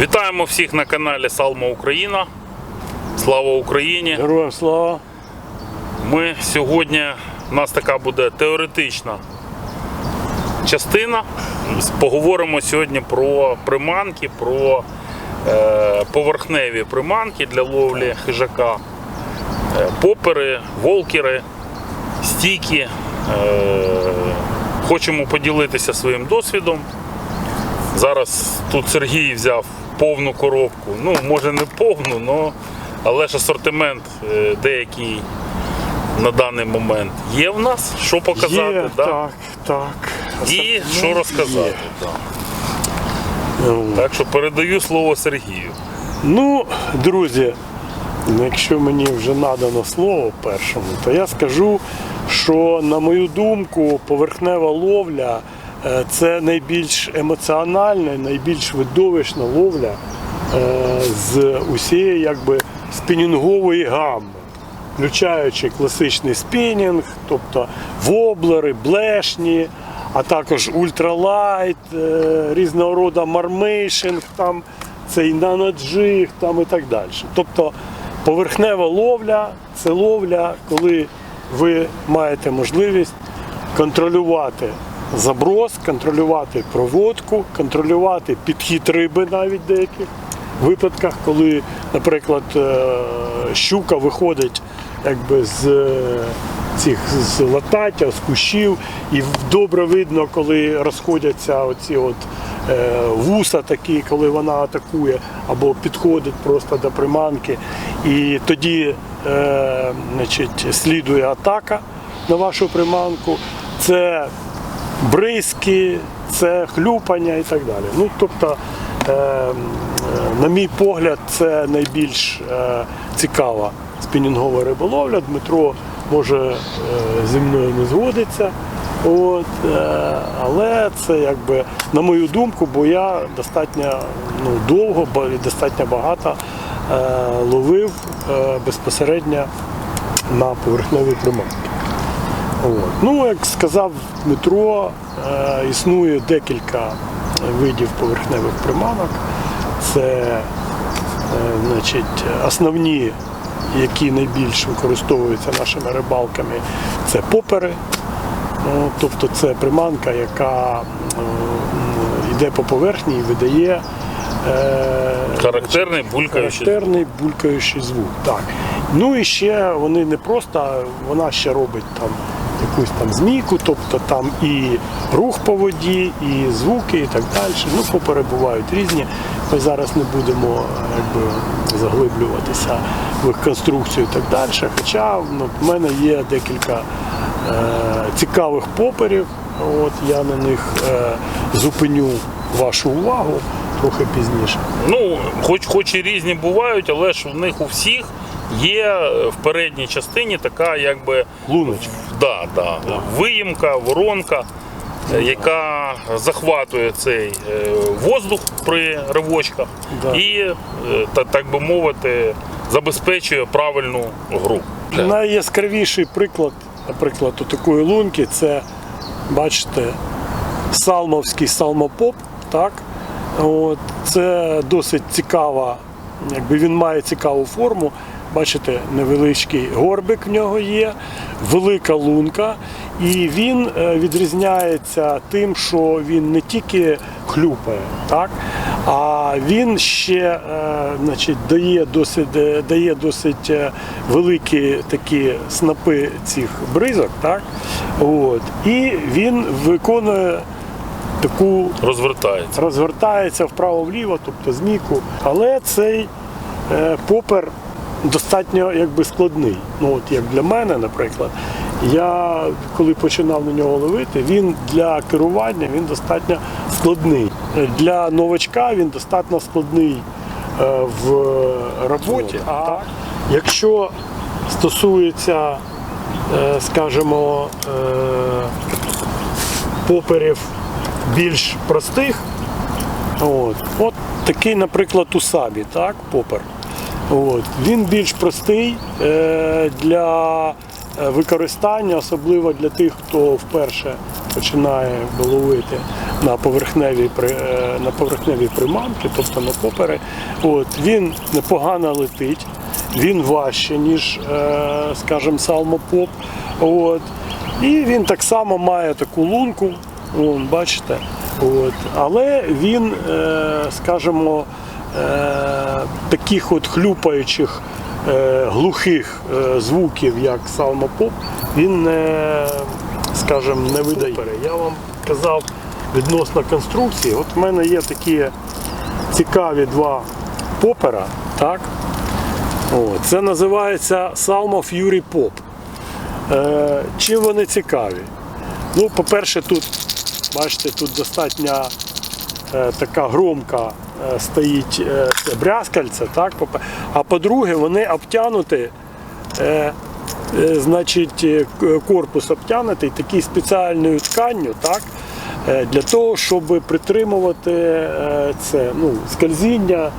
Вітаємо всіх на каналі Салма Україна. Слава Україні! Героям слава. Ми сьогодні, у нас така буде теоретична частина. Поговоримо сьогодні про приманки, про е, поверхневі приманки для ловлі хижака, е, попери, волкери, стійки. Е, хочемо поділитися своїм досвідом. Зараз тут Сергій взяв повну коробку. Ну, може не повну, но, але ж асортимент е, деякий на даний момент є в нас, що показати, Є, да? так, так. і Ну, що розказати. є. Да. Ну, Так що передаю слово Сергію. Ну, друзі, якщо мені вже надано слово першому, то я скажу, що, на мою думку, поверхнева ловля це найбільш емоціональна, найбільш видовищна ловля е, з усієї якби, спінінгової гамми. Включаючи класичний спінінг, тобто воблери, блешні, а також ультралайт, е, різного роду мармейшинг, там цей наноджиг там і так далі. Тобто поверхнева ловля це ловля, коли ви маєте можливість контролювати заброс, контролювати проводку, контролювати підхід риби навіть в деяких випадках, коли, наприклад, е, щука виходить якби з е, цих з латаття, з кущів, і добре видно, коли розходяться оці от е, вуса такі, коли вона атакує або підходить просто до приманки. І тоді е, значить, слідує атака на вашу приманку. Це бризки, це хлюпання і так далі. Ну, тобто, е, на мій погляд, це найбільш е, цікава спінінгова риболовля. Дмитро може е, зі мною не згодиться. От, але це якби на мою думку, бо я достатньо ну, довго і достатньо багато ловив безпосередньо на поверхневі приманки. От. Ну, як сказав Дмитро, е, існує декілька видів поверхневих приманок. Це е, значить, основні, які найбільш використовуються нашими рибалками, це попери. Ну, тобто це приманка, яка е, йде по поверхні і видає е, Характерний булькаючий. характерний булькаючий звук. Так. Ну і ще вони не просто, вона ще робить там якусь там змійку, тобто там і рух по воді, і звуки, і так далі. Ну, попери бувають різні. Ми зараз не будемо е, якби, заглиблюватися в їх конструкцію і так далі. Хоча ну, в мене є декілька е, цікавих поперів. От я на них е, зупиню вашу увагу трохи пізніше. Ну, хоч, хоч і різні бувають, але ж в них у всіх є е, в передній частині така якби Луночка. Да, да, виїмка, воронка, е, яка захватує цей е, воздух при ривочках Да. і, е, так би мовити, забезпечує правильну гру. Найяскравіший приклад, наприклад, у такої лунки це, бачите, салмовський салмопоп. Так? От, це досить цікава, якби він має цікаву форму. Бачите, невеличкий горбик в нього є, велика лунка, і він е, відрізняється тим, що він не тільки хлюпає, так? а він ще е, значить, дає досить, е, дає досить великі такі снапи цих бризок. Так? От. І він виконує таку Розвертається. розвертається вправо-вліво, тобто змійку. Але цей попер достатньо якби складний. Ну от як для мене, наприклад, я коли починав на нього ловити, він для керування він достатньо складний. Для новачка він достатньо складний е, в роботі. А якщо стосується, е, скажімо, е, поперів більш простих. От, от такий, наприклад, усабі, так, попер. От. Він більш простий е, для е, використання, особливо для тих, хто вперше починає ловити на поверхневі, е, на поверхневі приманки, тобто на попери. От, він непогано летить, він важче, ніж, скажімо, салмопоп. От. І він так само має таку лунку, вон, бачите. От. Але він, скажімо, таких от хлюпаючих, е, глухих е, звуків, як салмопоп, він не, скажімо, не видає. Я вам казав відносно конструкції. От в мене є такі цікаві два попера. Так? О, це називається Salmo Fury Pop. Е, чим вони цікаві? Ну, по-перше, тут, бачите, тут достатньо е, така громка е, стоїть е, брязкальце, так? А по-друге, вони обтянуті, е, е, значить, е, корпус обтянутий такою спеціальною тканню, так? е, для того, щоб притримувати е, це, ну, скользіння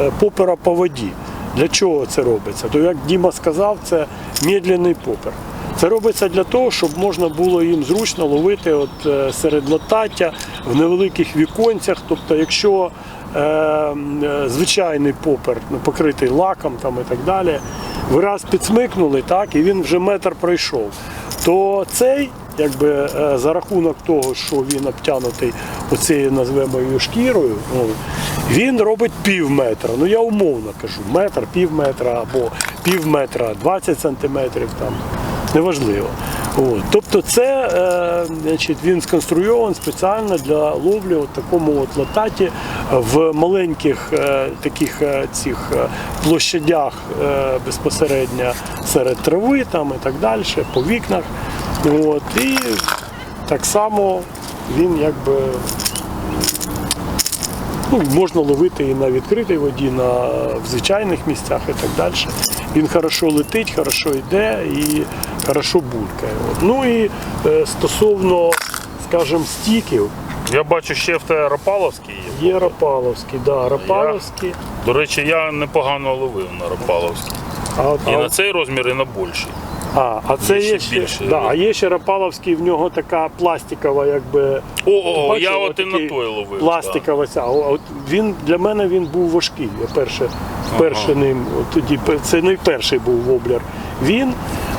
е, попера по воді. Для чого це робиться? То, як Діма сказав, це медленний попер. Це робиться для того, щоб можна було їм зручно ловити от, е, серед латаття в невеликих віконцях. Тобто, якщо е, е, звичайний попер ну, покритий лаком там, і так далі, ви раз підсмикнули, так, і він вже метр пройшов, то цей, якби е, за рахунок того, що він обтянутий оцією назвемо її шкірою, ну, він робить пів метра. Ну я умовно кажу, метр, пів метра або пів метра, 20 сантиметрів там неважливо. От. Тобто це е, значить, він сконструйований спеціально для ловлі от такому от лататі в маленьких е, таких е, цих е, площадях е, безпосередньо серед трави там, і так далі, по вікнах. От. І так само він якби Ну, можна ловити і на відкритій воді, на, в звичайних місцях і так далі. Він хорошо летить, хорошо йде і хорошо булькає. От. Ну і е, стосовно, скажімо, стіків, Я бачу, ще в те Рапаловський є. є Рапаловський, да, Рапаловський. До речі, я непогано ловив на Рапаловський. А, І а, на цей розмір, і на більший. А, а це є є ще більше. да, а є ще Рапаловський, в нього така пластикова, якби. О, о, Бачив, я от і на той ловив. Пластикова ця. От він для мене він був важкий. Я перше, перше ним, от тоді це не перший був воблер. Він,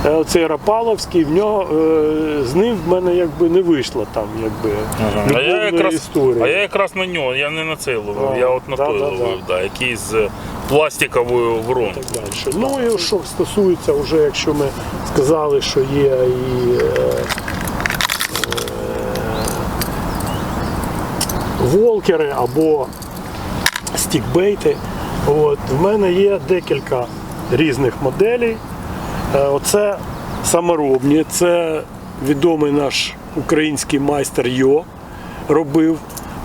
е, оцей Рапаловський, в нього е, з ним в мене якби не вийшло там, якби Да. А я, якраз, історії. а я якраз на нього, я не на цей ловив, А, я от на да, той да, ловив, да, який з пластиковою так далі. Ну і що стосується, вже якщо ми сказали, що є і е, волкери або стікбейти. От, в мене є декілька різних моделей. Е, Оце саморобні, це відомий наш український майстер Йо робив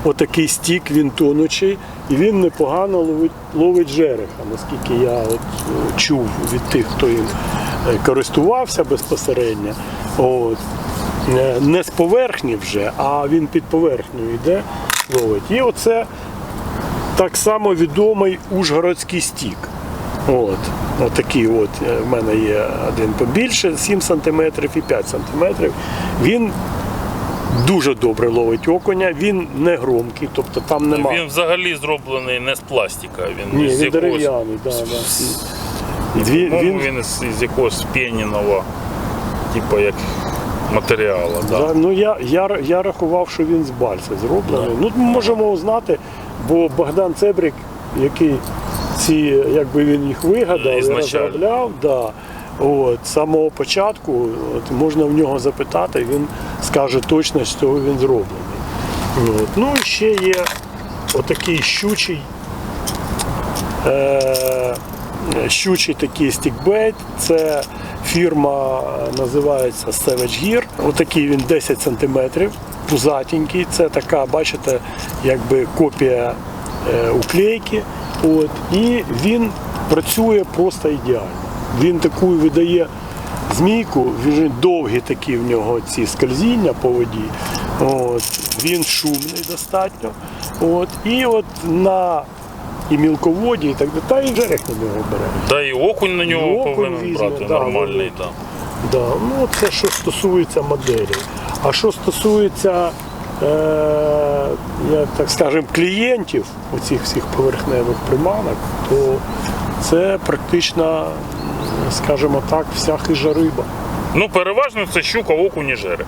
отакий стік, він тонучий, і він непогано ловить, ловить жереха, наскільки я от, е, чув від тих, хто їм е, користувався безпосередньо. От. Не з поверхні вже, а він під поверхню йде, ловить. І оце так само відомий Ужгородський стік. От. Отакий от е, в мене є один побільше, 7 см і 5 см. Він дуже добре ловить окуня, він не громкий, тобто там нема. Він взагалі зроблений не з пластика, він Ні, з він якогось. дерев'яний, да, да. Дві- він, він із якогось п'єніного, типу як матеріалу. Да. да, ну, я, я, я рахував, що він з бальса зроблений. Ну, ми можемо узнати, бо Богдан Цебрик, який ці, якби він їх вигадав і розробляв, да, от, з самого початку от, можна в нього запитати, він скаже точно, з цього він зроблений. От. Ну і ще є отакий щучий. Е, щучий такий стікбейт. Це фірма е, називається Savage Gear. Отакий він 10 см, пузатенький. Це така, бачите, якби копія е, уклейки. От. І він працює просто ідеально. Він таку видає змійку, він довгі такі в нього ці скользіння по воді. От. Він шумний достатньо. От. І от на і мілководі, і так далі, та і жерех на нього бере. Да і окунь на І нього окунь повинен візьме, брати да, нормальний. Да. Да, ну це що стосується моделі. А що стосується, я так скажем, клієнтів оцих всіх поверхневих приманок, то це практично, скажімо так, вся хижа риба. Ну, переважно це щука, окунь і жерех.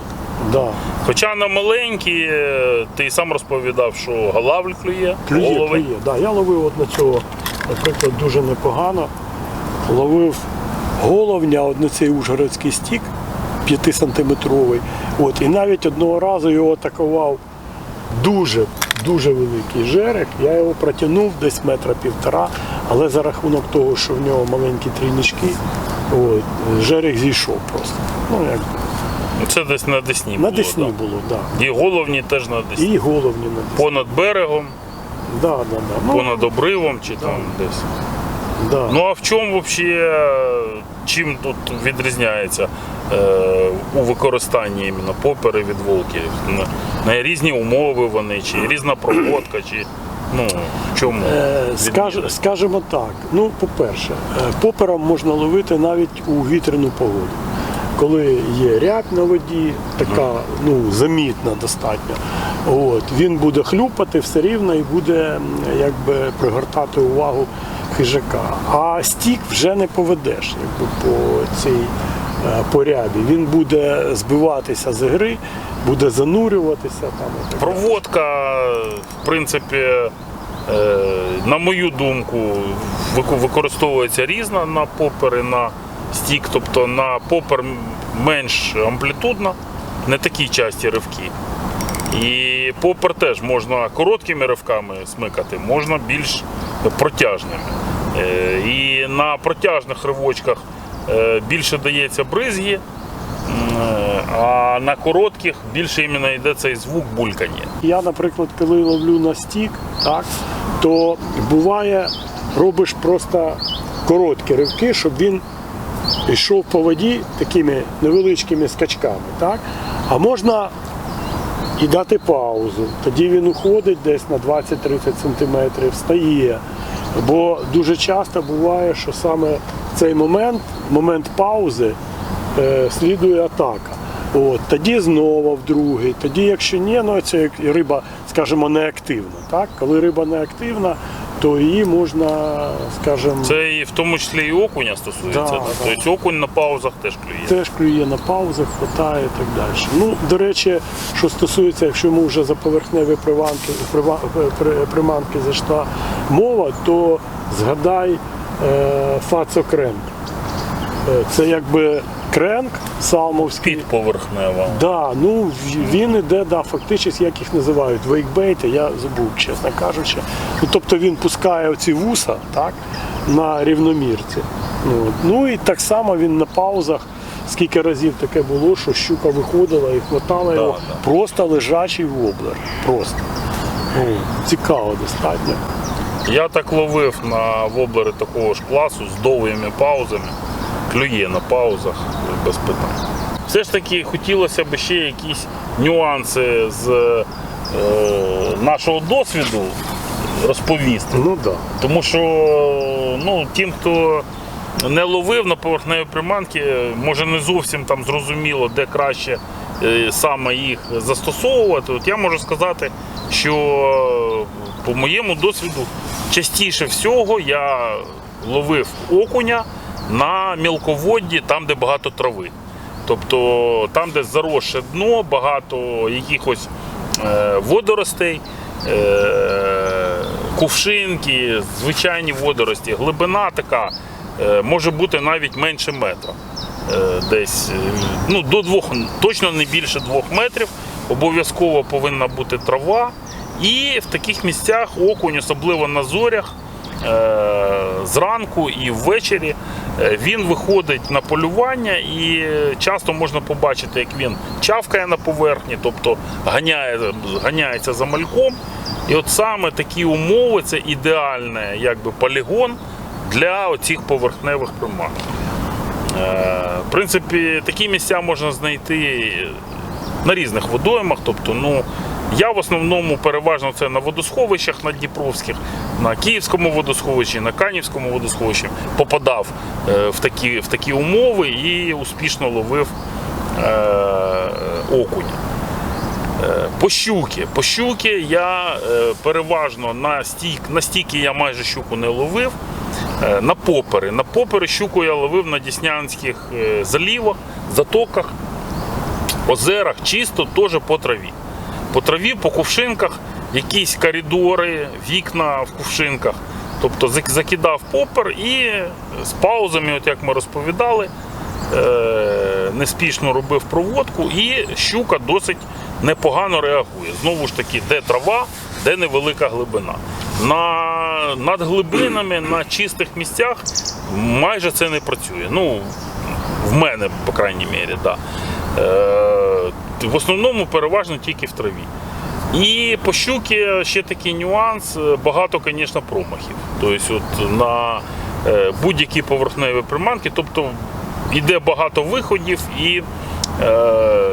Да. Хоча на маленькі, е, ти сам розповідав, що галавль клює, Клює, головень. клює. Да, я ловив от на цього, наприклад, дуже непогано. Ловив головня, от на цей ужгородський стік 5-сантиметровий. От, і навіть одного разу його атакував дуже, дуже великий жерех. Я його протягнув десь метра півтора, але за рахунок того, що в нього маленькі трійнички, от, жерех зійшов просто. Ну, як, Ну, Це десь на Десні на було. Десні да. було, так. І головні теж на Десні. І головні на Десні. Понад берегом, Да, да, да. Ну, понад обривом чи там десь. да. Ну а в чому взагалі, чим тут відрізняється у використанні іменно попери від волків? На, різні умови вони, чи різна проводка, чи ну, чому? Е, Скаж, скажімо так, ну, по-перше, е, попером можна ловити навіть у вітряну погоду. Коли є ряб на воді, така ну, замітна достатньо, от, він буде хлюпати все рівно і буде якби, пригортати увагу хижака. А стік вже не поведеш якби, по цій е, по рябі. Він буде збиватися з гри, буде занурюватися. Там. Проводка, в принципі, е, на мою думку, використовується різна на попери, на стік, тобто на попер менш амплітудна, не такі часті ривки. І попер теж можна короткими ривками смикати, можна більш протяжними. Е, І на протяжних ривочках е, більше дається бризги, е, а на коротких більше іменно йде цей звук булькання. Я, наприклад, коли ловлю на стік, так, то буває, робиш просто короткі ривки, щоб він йшов по воді такими невеличкими скачками. Так? А можна і дати паузу. Тоді він уходить десь на 20-30 см, встає. Бо дуже часто буває, що саме цей момент, момент паузи, е, слідує атака. От, тоді знову в другий. Тоді, якщо ні, ну це як риба, скажімо, неактивна. Так? Коли риба неактивна, то її можна, скажімо, Це і в тому числі і окуня стосується. Да, Да, да. Тобто окунь на паузах теж клює. теж клює на паузах, хватає і так далі. Ну, до речі, що стосується, якщо ми вже за поверхневі приванки, прива- при- приманки зайшла мова, то згадай е, Фацо. Е, Це якби кренк салмовський. Підповерхнева. Да, ну він іде, да, фактично, як їх називають, вейкбейти, я забув, чесно кажучи. Ну, тобто він пускає оці вуса так, на рівномірці. Ну, от. ну і так само він на паузах, скільки разів таке було, що щука виходила і хватала його да. просто лежачий воблер. Просто. Ну, цікаво достатньо. Я так ловив на воблери такого ж класу з довгими паузами. Клює на паузах без питань. Все ж таки хотілося б ще якісь нюанси з е, нашого досвіду розповісти. Ну. Да. Тому що ну, тим, хто не ловив на поверхневі приманки, може не зовсім там зрозуміло, де краще е, саме їх застосовувати. От я можу сказати, що е, по моєму досвіду частіше всього я ловив окуня на мілководді, там, де багато трави. Тобто там, де заросше дно, багато якихось е, водоростей, е, кувшинки, звичайні водорості, глибина така е, може бути навіть менше метра. Десь ну, до двох, точно не більше двох метрів. Обов'язково повинна бути трава. І в таких місцях окунь, особливо на зорях, зранку і ввечері е, він виходить на полювання і часто можна побачити, як він чавкає на поверхні, тобто ганяє, ганяється за мальком. І от саме такі умови це ідеальний якби, полігон для оцих поверхневих приманок. Е, В принципі, такі місця можна знайти на різних водоймах. Тобто, ну, Я в основному переважно це на водосховищах на Дніпровських, на Київському водосховищі, на Канівському водосховищі попадав е, в такі, в такі умови і успішно ловив е, окуня. Е, По щуки. По щуки я е, переважно на стік, на стіки я майже щуку не ловив. На попери. На попери щуку я ловив на Діснянських залівах, затоках, озерах, чисто теж по траві. По траві, по кувшинках, якісь коридори, вікна в кувшинках. Тобто закидав попер і з паузами, от як ми розповідали, е, неспішно робив проводку, і щука досить непогано реагує. Знову ж таки, де трава, де невелика глибина. На, над глибинами, на чистих місцях майже це не працює. Ну, в мене, по крайній мірі, да. Е, в основному переважно тільки в траві. І по щуки ще такий нюанс, е, багато, звісно, промахів. Тобто от на е, будь-які поверхневі приманки, тобто йде багато виходів і е,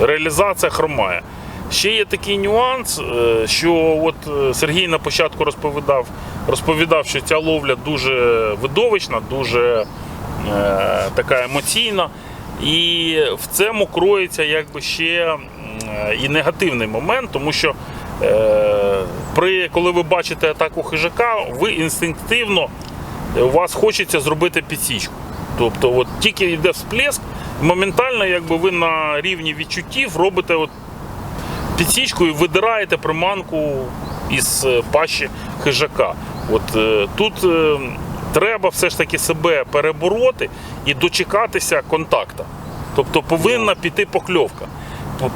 реалізація хромає. Ще є такий нюанс, що от Сергій на початку розповідав, розповідав, що ця ловля дуже видовищна, дуже е, така емоційна. І в цьому кроється якби ще е, і негативний момент, тому що е, при, коли ви бачите атаку хижака, ви інстинктивно е, у вас хочеться зробити підсічку. Тобто, от тільки йде всплеск, моментально якби ви на рівні відчуттів робите от підсічку і видираєте приманку із е, пащі хижака. От е, тут е, треба все ж таки себе перебороти і дочекатися контакта. Тобто повинна піти покльовка.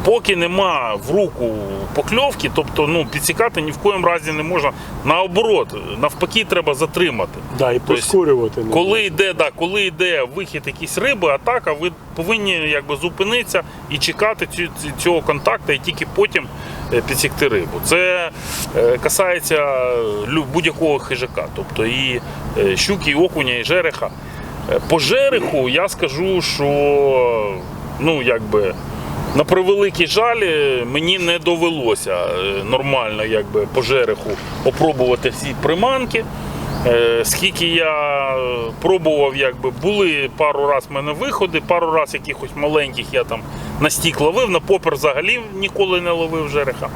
Поки нема в руку покльовки, тобто ну, підсікати ні в коєму разі не можна. Наоборот, навпаки, треба затримати. Да, і прискорювати. не Коли йде, да, коли йде вихід якісь риби, атака, ви повинні якби зупинитися і чекати цього контакту, і тільки потім підсікти рибу. Це е, касається будь-якого хижака, тобто і е, щуки, і окуня, і жереха. Е, По жереху я скажу, що ну якби. На превеликий жаль, е, мені не довелося е, нормально якби, по жереху опробувати всі приманки. Е, Скільки я пробував, якби були пару раз в мене виходи, пару раз якихось маленьких я там на стік ловив, на попер взагалі ніколи не ловив жереха.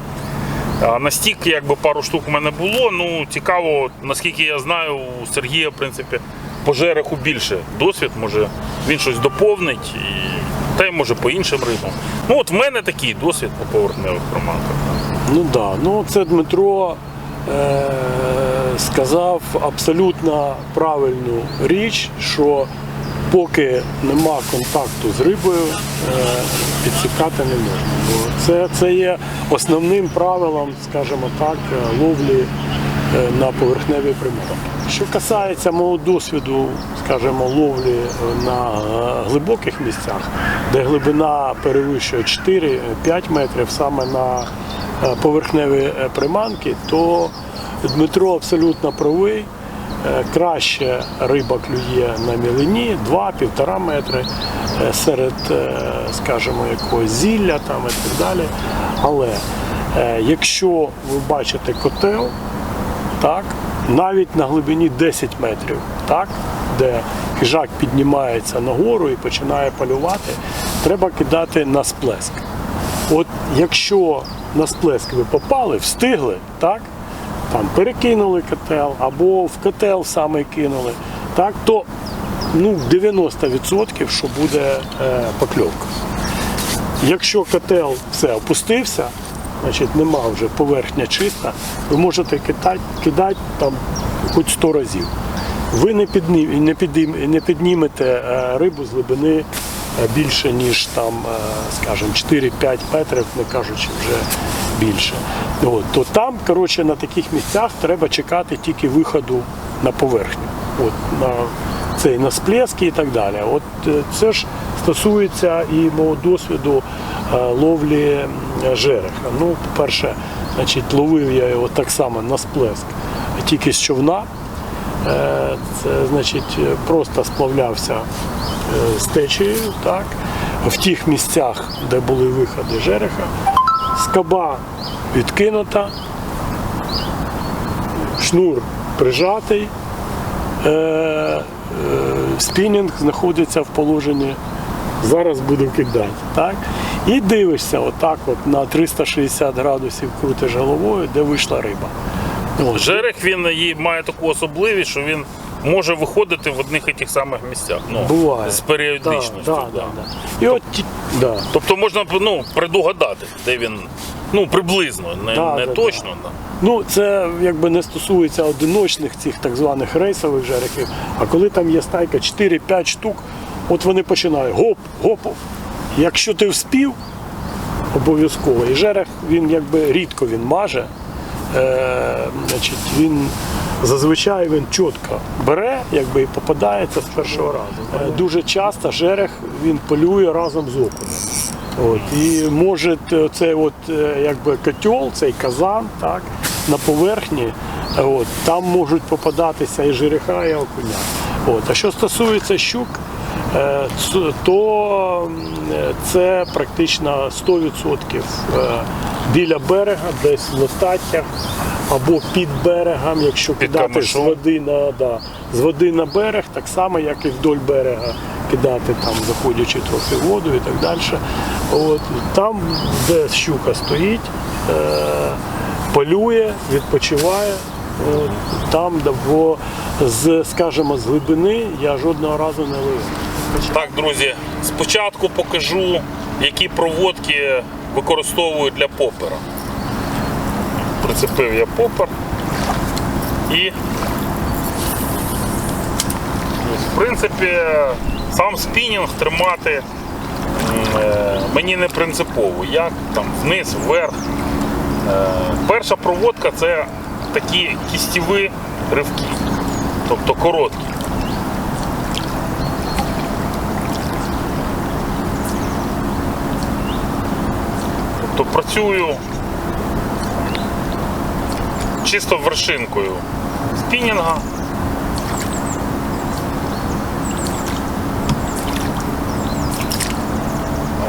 А на стік якби пару штук в мене було. Ну цікаво, наскільки я знаю, у Сергія, в принципі, по жереху більше досвід, може він щось доповнить, і... та й може по іншим рибам. Ну от в мене такий досвід по поверхневих приманках. Ну да, ну це Дмитро е, сказав абсолютно правильну річ, що поки нема контакту з рибою, е, підсікати не можна. Бо це, це є основним правилом, скажімо так, е, ловлі е, на поверхневі приманки. Що касається мого досвіду, скажімо, ловлі на глибоких місцях, де глибина перевищує 4-5 метрів саме на поверхневі приманки, то Дмитро абсолютно правий. Е, Краще риба клює на мілині 2-1,5 метри е, серед, е, скажімо, якогось зілля там і так далі. Але якщо ви бачите котел, так, навіть на глибині 10 метрів, так, де хижак піднімається нагору і починає полювати, треба кидати на сплеск. От якщо на сплеск ви попали, встигли, так, там перекинули котел або в котел саме кинули, так, то ну, 90% що буде е, покльовка. Якщо котел все опустився, значить нема вже поверхня чиста, ви можете кидати, кидати там хоч 100 разів. Ви не, підні, не, піднім- не піднімете е, рибу з глибини е, більше, ніж там, е, скажімо, 4-5 метрів, не кажучи вже більше. От, то там, коротше, на таких місцях треба чекати тільки виходу на поверхню. От, на цей на сплески і так далі. От е, це ж стосується і мого досвіду е, ловлі жереха. Ну, по-перше, значить, ловив я його так само на сплеск, тільки з човна. Е, Це значить просто сплавлявся з течією, так, в тих місцях, де були виходи жереха. Скоба відкинута, шнур прижатий, е, е, спінінг знаходиться в положенні. Зараз буду кидати. Так? І дивишся отак от на 360 градусів крутиш головою, де вийшла риба. Жерех він має таку особливість, що він може виходити в одних і тих самих місцях. Ну, Буває. З періодичністю. Да, да, да. да. І от да. Тобто можна ну, предугадати, де він ну, приблизно, не, Да, не да, точно. Да. Ну, це якби не стосується одиночних цих так званих рейсових жерехів, а коли там є стайка 4-5 штук, от вони починають гоп, гоп. Якщо ти вспів, обов'язково. І жерех він якби рідко він маже. Е, значить, він зазвичай він чітко бере, якби і попадається з першого разу. Е, дуже часто жерех він полює разом з окунем. От, і може т- це от е, якби котел, цей казан, так, на поверхні, е, от, там можуть попадатися і жереха, і окуня. От. А що стосується щук, е, то е, це практично 100% е, біля берега, десь в лостаттях або під берегом, якщо кидати з води на да, з води на берег, так само, як і вдоль берега кидати там, заходячи трохи воду і так далі. От, там, де щука стоїть, е, полює, відпочиває. От, там, де, бо з, скажімо, з глибини я жодного разу не ловив. Так, друзі, спочатку покажу, які проводки використовую для попера. Прицепив я попер і в принципі сам спінінг тримати е, мені не принципово. Як там вниз, вверх. Е, Перша проводка це такі кістєві ривки, тобто короткі. Тобто працюю чисто вершинкою спінінга.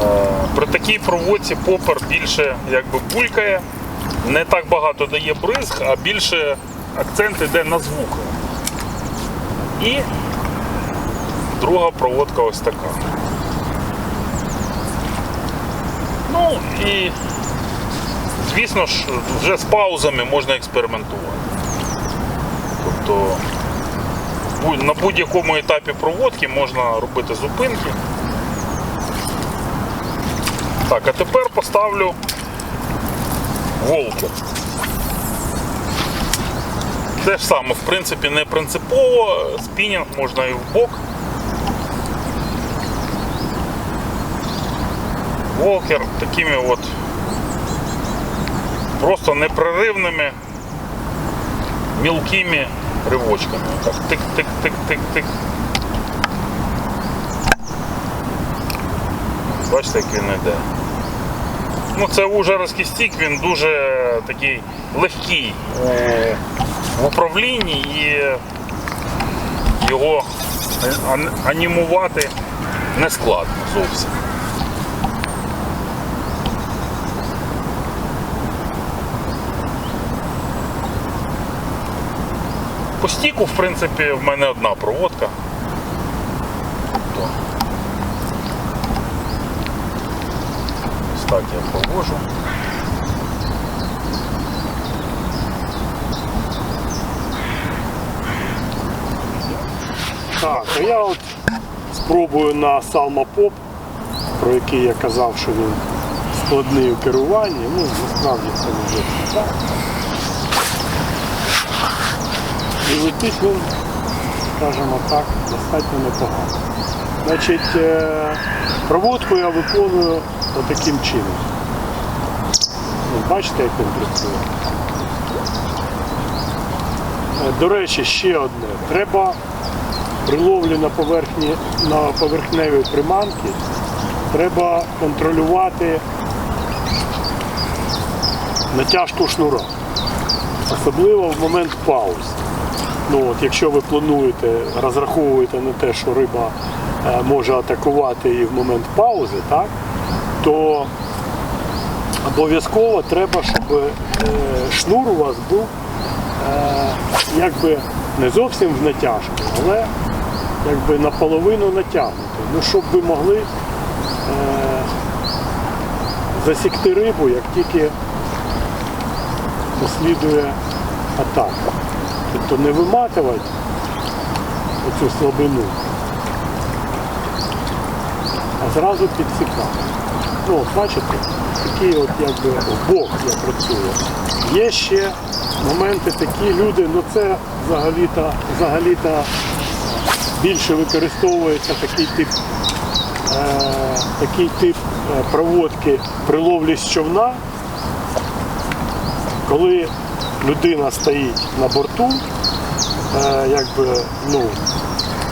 Е, При такій проводці попер більше якби булькає, не так багато дає бризг, а більше акцент йде на звук. І друга проводка ось така. Ну і звісно ж, вже з паузами можна експериментувати. Тобто на будь-якому етапі проводки можна робити зупинки. Так, а тепер поставлю волкер. Те ж саме, в принципі, не принципово, спінінг можна і в бок. Волкер такими от просто непреривними мілкими ривочками. Так, тик-тик-тик-тик-тик. Бачите, як він йде. Ну, це ужаровський стік, він дуже такий легкий в управлінні і його анімувати не складно зовсім. По стіку, в принципі, в мене одна проводка. Ось так я провожу. Так, а я от спробую на Pop, про який я казав, що він складний у керуванні. Ну, насправді це може так. І він, скажімо так, достатньо непогано. Значить, е, проводку я виконую отаким чином. Ось Бачите, як він працює? Е, До речі, ще одне. Треба при ловлі на поверхні на поверхневій приманки треба контролювати натяжку шнура. Особливо в момент пауз. Ну, от, якщо ви плануєте, розраховуєте на те, що риба е, може атакувати і в момент паузи, так, то обов'язково треба, щоб е, шнур у вас був е, якби не зовсім в натяжку, але якби наполовину натягнутий. Ну, щоб ви могли засікти рибу, як тільки послідує атака. Тобто не виматувати оцю слабину, а зразу підсікати. Ну, бачите, такий от якби бок я працюю. Є ще моменти такі люди, ну це взагалі-то, взагалі-то більше використовується такий тип, е, такий тип е, проводки при ловлі з човна, коли людина стоїть на борту, е, якби ну,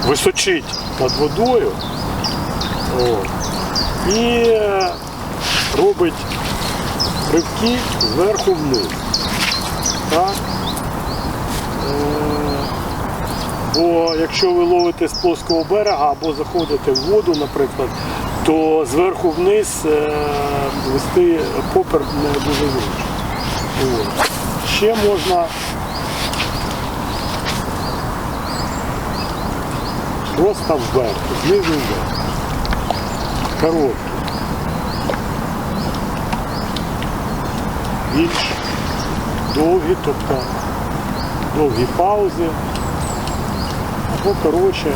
височить над водою от, і е, робить ривки зверху вниз. Так? Е, Бо якщо ви ловите з плоского берега або заходите в воду, наприклад, то зверху вниз вести попер не дуже зручно. Ще можна просто вверх, знизу вверх. Короткий. Більш довгі, тобто довгі паузи або коротше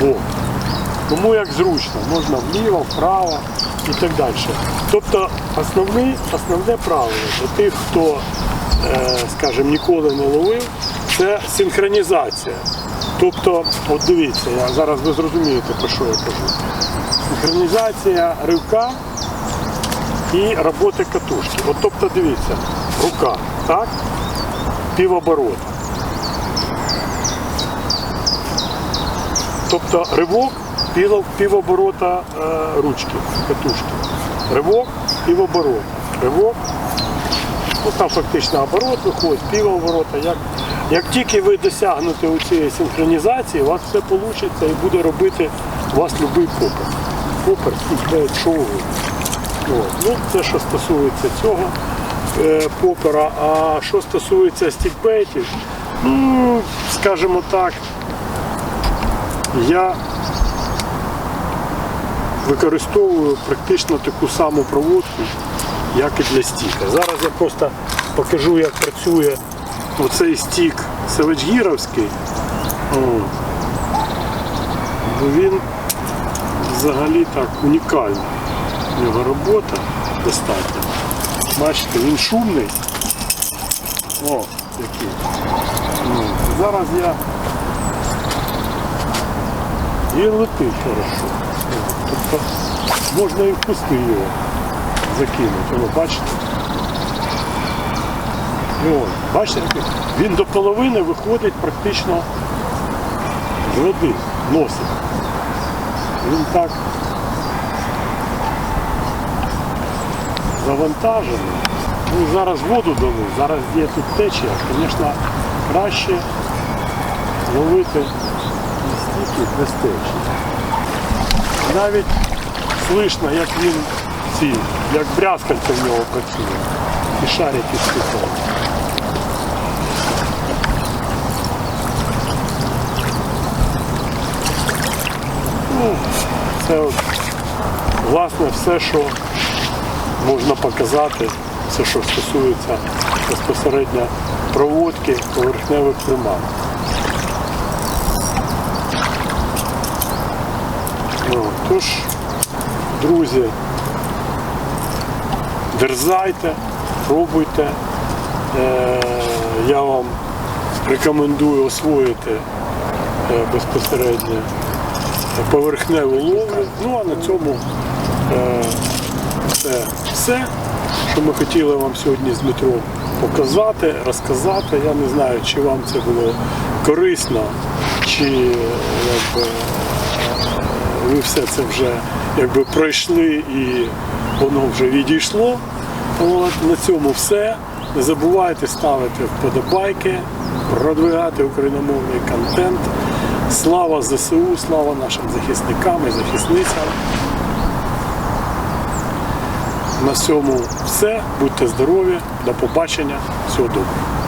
бок. Кому як зручно, можна вліво, вправо і так далі. Тобто основний, основне правило для тих, хто, е, скажімо, ніколи не ловив, це синхронізація. Тобто, от дивіться, я, зараз ви зрозумієте, про що я кажу. Синхронізація ривка і роботи катушки. От тобто дивіться, рука, так? Півоборота. Тобто ривок півоборота е, ручки, катушки. Ривок, півоборота. Ривок. Ну там фактично оборот виходить, півоборота. Як, як тільки ви досягнете у цієї синхронізації, у вас все вийде і буде робити у вас будь-який попер. Попер, що. От. Ну, це що стосується цього е, попера. А що стосується стікбейтів, ну, скажімо так, я використовую практично таку саму проводку, як і для стіка. Зараз я просто покажу, як працює оцей стік Севичгіровський. Він взагалі так унікальний. Його робота достатньо. Бачите, він шумний. О, який. Зараз я і летить хорошо. Тобто можна і в кусти його закинути. О, бачите? От, бачите, він до половини виходить практично з води, носить. Він так завантажений. Ну, зараз воду дали, зараз є тут течія, звісно, краще ловити стільки без течії. Навіть слышно, як він ці, як брязкальце в нього працює. І шарики стикають. Ну, це от, власне все, що можна показати, все, що стосується безпосередньо проводки поверхневих приманок. Ну, тож, друзі, дерзайте, пробуйте. Е, я вам рекомендую освоїти е, безпосередньо поверхневу ловлю. Ну а на цьому е, це все, що ми хотіли вам сьогодні з Дмитром показати, розказати. Я не знаю, чи вам це було корисно, чи якби, ви все це вже якби пройшли і воно вже відійшло. От, на цьому все. Не забувайте ставити вподобайки, продвигати україномовний контент. Слава ЗСУ, слава нашим захисникам і захисницям. На цьому все. Будьте здорові, до побачення, всього доброго.